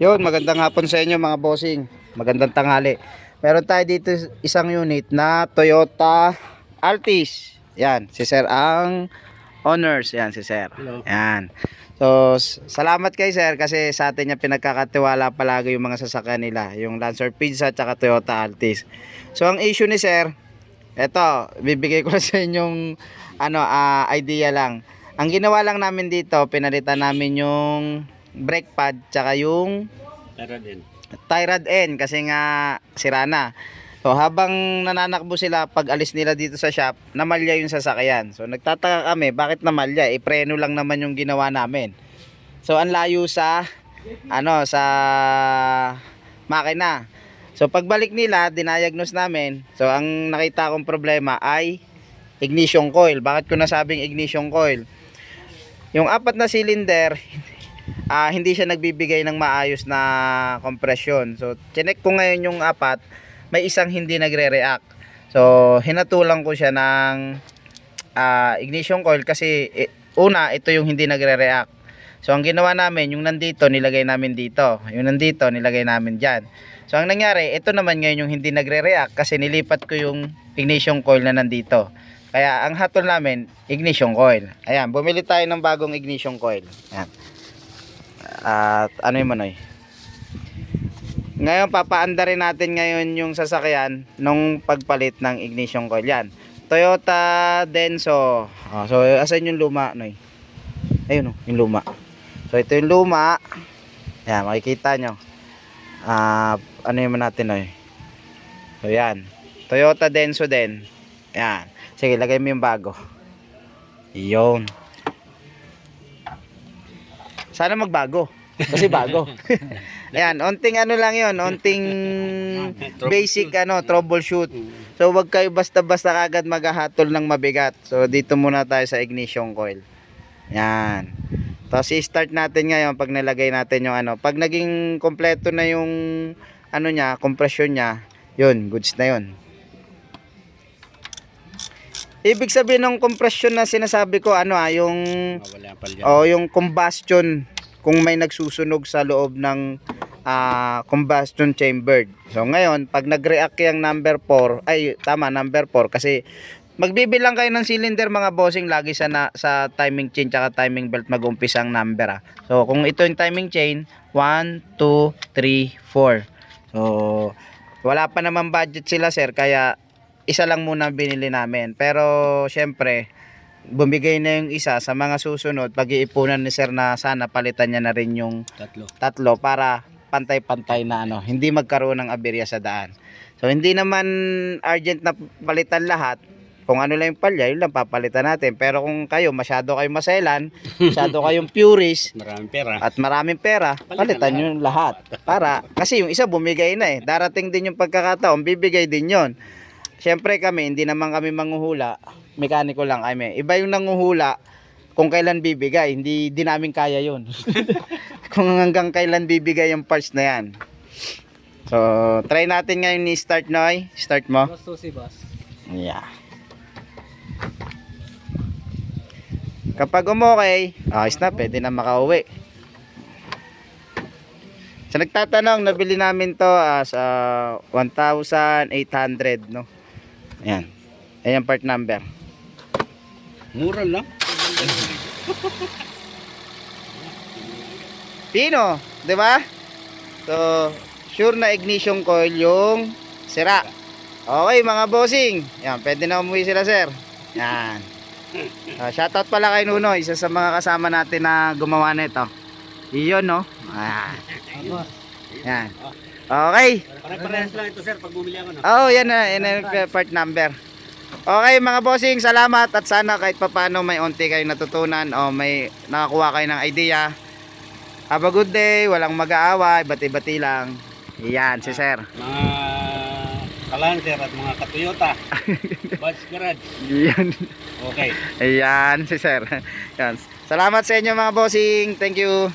Yun, magandang hapon sa inyo mga bossing. Magandang tanghali. Meron tayo dito isang unit na Toyota Altis. Yan, si Sir ang owners. Yan, si Sir. Hello. Yan. So, salamat kay Sir kasi sa atin niya pinagkakatiwala palagi yung mga sasakyan nila. Yung Lancer Pizza at Toyota Altis. So, ang issue ni Sir, eto, bibigay ko sa inyong ano, ah, idea lang. Ang ginawa lang namin dito, pinalitan namin yung brake pad tsaka yung Tara din. tie end kasi nga sira na. So habang nananakbo sila pag alis nila dito sa shop, namalya yung sasakyan. So nagtataka kami, bakit namalya? Eh preno lang naman yung ginawa namin. So ang layo sa ano sa makina. So pagbalik nila, dinayagnos namin. So ang nakita kong problema ay ignition coil. Bakit ko nasabing ignition coil? Yung apat na cylinder, ah hindi siya nagbibigay ng maayos na compression. So, chinek ko ngayon yung apat, may isang hindi nagre-react. So, hinatulan ko siya ng ah, ignition coil kasi eh, una, ito yung hindi nagre-react. So, ang ginawa namin, yung nandito, nilagay namin dito. Yung nandito, nilagay namin dyan. So, ang nangyari, ito naman ngayon yung hindi nagre-react kasi nilipat ko yung ignition coil na nandito. Kaya, ang hatol namin, ignition coil. Ayan, bumili tayo ng bagong ignition coil. Ayan. At ano yung manoy? Ngayon, papaanda rin natin ngayon yung sasakyan nung pagpalit ng ignition coil. Yan. Toyota Denso. Oh, so, asan yung luma, Noy? Ayun, oh, yung luma. So, ito yung luma. Yan, makikita nyo. Ah, ano yung natin, Noy? So, yan. Toyota Denso din. Yan. Sige, lagay mo yung bago. Yun. Sana magbago. Kasi bago. Ayan, onting ano lang yon, onting basic ano, troubleshoot. So wag kayo basta-basta kagad maghahatol ng mabigat. So dito muna tayo sa ignition coil. Yan. Tapos i-start natin ngayon pag nilagay natin yung ano. Pag naging kompleto na yung ano niya, compression niya, yun, goods na yun. Ibig sabihin ng compression na sinasabi ko, ano ah, yung Mawala ang palya. o yung combustion kung may nagsusunog sa loob ng ah, combustion chamber. So ngayon, pag nag-react yung number 4, ay tama, number 4 kasi magbibilang kayo ng cylinder mga bossing lagi sa na, sa timing chain tsaka timing belt mag-umpisa ang number ah. So kung ito yung timing chain, 1 2 3 4. So wala pa naman budget sila sir kaya isa lang muna binili namin. Pero syempre, bumigay na yung isa sa mga susunod. Pag-iipunan ni sir na sana palitan niya na rin yung Tatlo. tatlo para pantay-pantay na ano hindi magkaroon ng aberya sa daan. So hindi naman urgent na palitan lahat. Kung ano lang yung palya yun lang papalitan natin. Pero kung kayo masyado kayong maselan masyado kayong purist Maraming pera. at maraming pera palitan nyo yung lahat. Para kasi yung isa bumigay na eh. Darating din yung pagkakataon bibigay din yon Siyempre kami, hindi naman kami manghuhula. Mekaniko lang kami. Iba yung nanguhula kung kailan bibigay. Hindi din namin kaya yun. kung hanggang kailan bibigay yung parts na yan. So, try natin ngayon ni start Noy. Start mo. Gusto si boss. Yeah. Kapag umokay, ayos na, pwede na makauwi. Sa nagtatanong, nabili namin to ah, sa 1,800, no? Ayan. Ayan part number. Mura lang. Pino, di ba? So, sure na ignition coil yung sira. Okay, mga bossing. Yan, pwede na umuwi sila, sir. Yan. Uh, shoutout pala kay Nuno, isa sa mga kasama natin na gumawa nito. Iyon, no? Ayan. Yan. Okay. Pare-parehas lang ito sir pag bumili ako no. Oh, yan na, yan na part number. Okay, mga bossing, salamat at sana kahit papano may onti kayong natutunan o may nakakuha kayo ng idea. Have a good day, walang mag-aaway, bati-bati lang. Yan, si sir. Mga kalanser at mga katoyota. Boss Garage. Yan. Okay. Ayan, si sir. Yan. Salamat sa inyo mga bossing. Thank you.